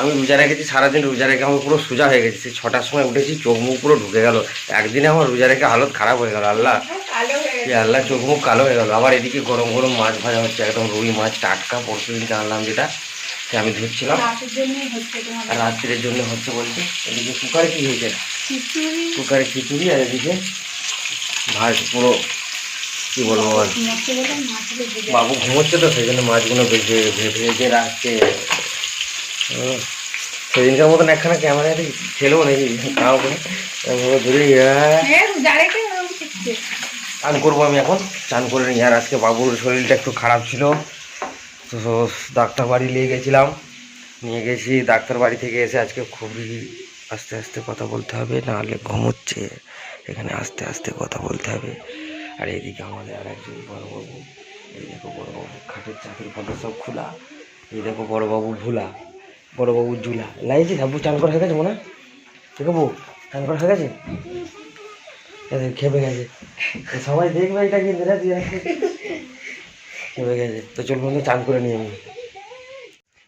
আমি রোজা রেখেছি সারাদিন রোজা রেখে আমি পুরো সোজা হয়ে গেছি। ছটার সময় উঠেছি চোখ মুখ পুরো ঢুকে গেল। একদিনে আমার রোজা রেখে হালত খারাপ হয়ে গেল আল্লাহ। আল্লাহ চোখ মুখ কালো হয়ে গেল। আবার এদিকে গরম গরম মাছ ভাজা হচ্ছে একদম রুই মাছ টাটকা পরশু দিনকে আনলাম যেটা সে আমি ধুচ্ছিলাম আর রাত্রির জন্য হচ্ছে বলছে এদিকে কুকারে কি হয়েছে? কুকারে খিচুড়ি আর এদিকে ভাত পুরো কি বলব বাবু ঘুমোচ্ছে তো সেই জন্য মাছগুলো ভেজে ভেজে রাখছে। সেদিনকার মতন একখানা ক্যামেরা ছেলেও নাকি? কাউ করে। ধরে হ্যাঁ চান করব আমি এখন চান করে নিই। আর আজকে বাবুর শরীরটা একটু খারাপ ছিল। তো ডাক্তার বাড়ি নিয়ে গেছিলাম। নিয়ে গেছি ডাক্তার বাড়ি থেকে এসে আজকে খুবই আস্তে আস্তে কথা বলতে হবে নাহলে ঘুমোচ্ছে এখানে আস্তে আস্তে কথা বলতে হবে। আর এইদিকে আমাদের আর একজন বড়োবাবু এই দেখো বড়োবাবু খাটের চাকরি ফটো সব খোলা। এই দেখো বড়োবাবু ভুলা। বড়োবাবু ঝুলা লাগিয়েছি সাবু চান করা হয়ে গেছে মনে বউ চান করা হয়ে গেছে? খেপে গেছে। সবাই দেখবে এটা কি খেপে গেছে। তো চল বন্ধু, চান করে নিয়ে আমি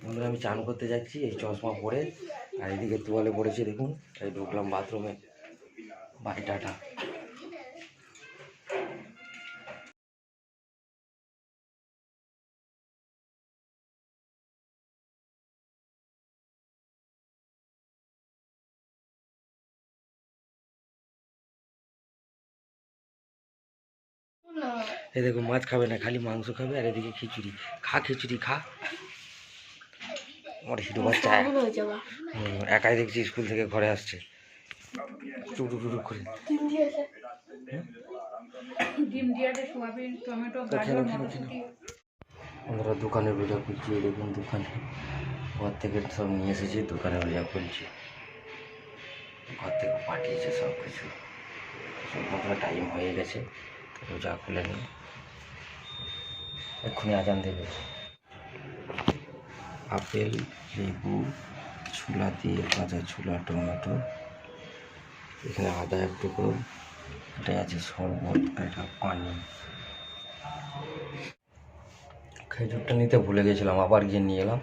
বন্ধুরা, আমি চান করতে যাচ্ছি, এই চশমা পরে। আর এদিকে তোয়ালে পড়েছি, দেখুন। এই ঢুকলাম বাথরুমে। Bye, tata. এই দেখো মাছ খাবে না খালি মাংস খাবে আর এদিকে খিচুড়ি। খা খিচুড়ি খা। আমার হিরো বাচ্চা। একাই দেখছি স্কুল থেকে ঘরে আসছে। টুকটুক করে। আমরা দোকানে রোজা করছি এই দেখুন দোকানে। ঘর থেকে সব নিয়ে এসেছি দোকানে রোজা করছি। ঘর থেকে পাঠিয়েছে সব কিছু সব টাইম হয়ে গেছে। রোজা খুলে নিই এক্ষুনি আজান দেবে আপেল, লেবু, ছোলা দিয়ে কাঁচা ছোলা, টমেটো, এখানে আদা এক টুকরো এটা আছে শরবত আর এটা পানি। খেজুরটা নিতে ভুলে গেছিলাম, আবার গিয়ে নিয়ে এলাম।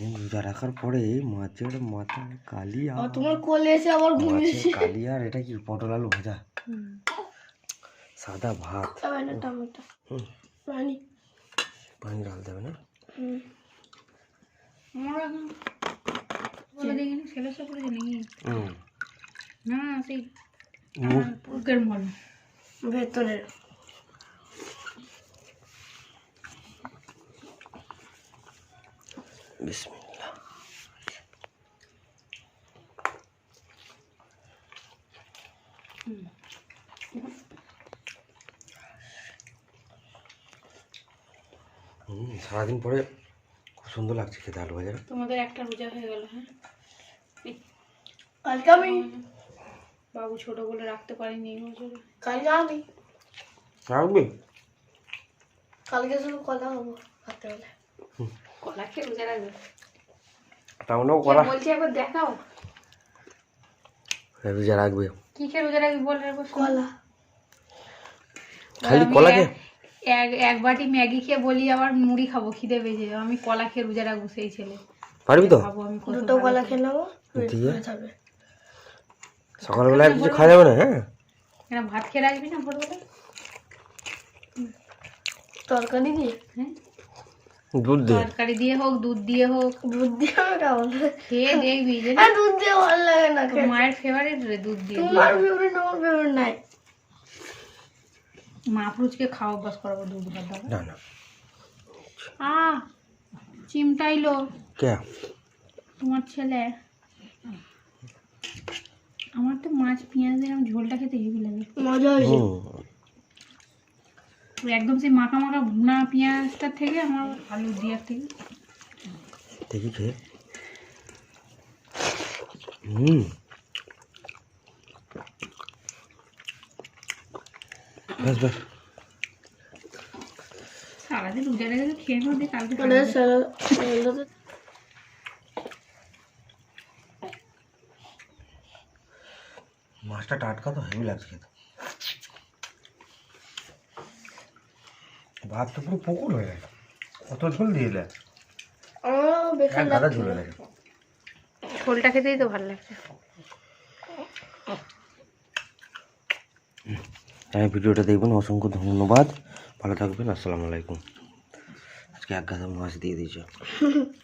রোজা রাখার পরে মাছের মাথা কালিয়া তোমার কোলে এসে আবার ঘুমিয়েছি কালিয়া আর এটা কি পটল আলু ভাজা? সাদা ভাত। না টমেটো। হুম, পানি। পানি ঢালতে হবে না। আমার এখন বলে দেখিনি ছেলে সব করেছে নাকি হুম না সেই মুখ হুম সারাদিন পরে খুব সুন্দর লাগছে খেতে আলু ভাজা তোমাদের একটা রোজা হয়ে গেল হ্যাঁ? কালকে আমি বাবু ছোট বলে রাখতে পারিনি এই বছরে কালকে আমি রাখবি? কালকে শুধু কথা হব রাত্রেবেলা কলা খেয়ে রোজা রাখবে তাহলেও করা বলছি একবার দেখাও। রোজা রাখবে কি খেয়ে রোজা রাখবি বল একবার কলা। খালি আমি কলা খেয়ে। এক- এক এক বাটি ম্যাগি খেয়ে বলি আবার মুড়ি খাব খিদে পেয়েছে। আমি কলা খেয়ে রোজা রাখব সেই ছেলে। পারবি তো? খাব আমি কত দুটো কলা খেয়ে। নেব দিয়ে? সকালবেলা কিছু খাওয়া যাবে না? হ্যাঁ। ভাত খেয়ে রাখবি না ভোরবেলা? তরকারি দিয়ে? হ্যাঁ। দুধ দে। তরকারি দিয়ে হোক দুধ দিয়ে হোক। দুধ দিয়ে খেয়ে দেখবি যে হ্যাঁ দুধ দিয়ে ভালো লাগে না তোর। মায়ের ফেভারিট রে দুধ দিয়ে। তোমার ফেভারিট আমার ফেভারিট নাই। মা পুরুষকে খাওয়া অভ্যাস করাবো দুধ ভাত না না। আ চিমটাইলো কে? তোমার ছেলে। আমার তো মাছ পেঁয়াজ দিয়ে এরকম ঝোলটা খেতে হেভি লাগে। মজা হয়েছে। একদম সেই মাখা মাখা ভুনা পেঁয়াজটার থেকে আমার আলু দিয়ার থেকে। দেখি খেয়ে হুম। বেশ বেশ সারাদিন রোজা রেখে খেয়ে নেব দিয়ে কালকে মানে খাব। স্যালাড মাছটা টাটকা তো হেভি লাগছে খেতে। ভাত তো পুরো পুকুর হয়ে গেছে। কত ঝোল দিয়ে ঝোলে লাগে ঝোলটা খেতেই তো ভালো লাগছে। হ্যাঁ ভিডিওটা দেখবেন। অসংখ্য ধন্যবাদ। ভালো থাকবেন। আসসালামু আলাইকুম। আজকে এক গাদা মাছ দিয়ে দিয়েছে।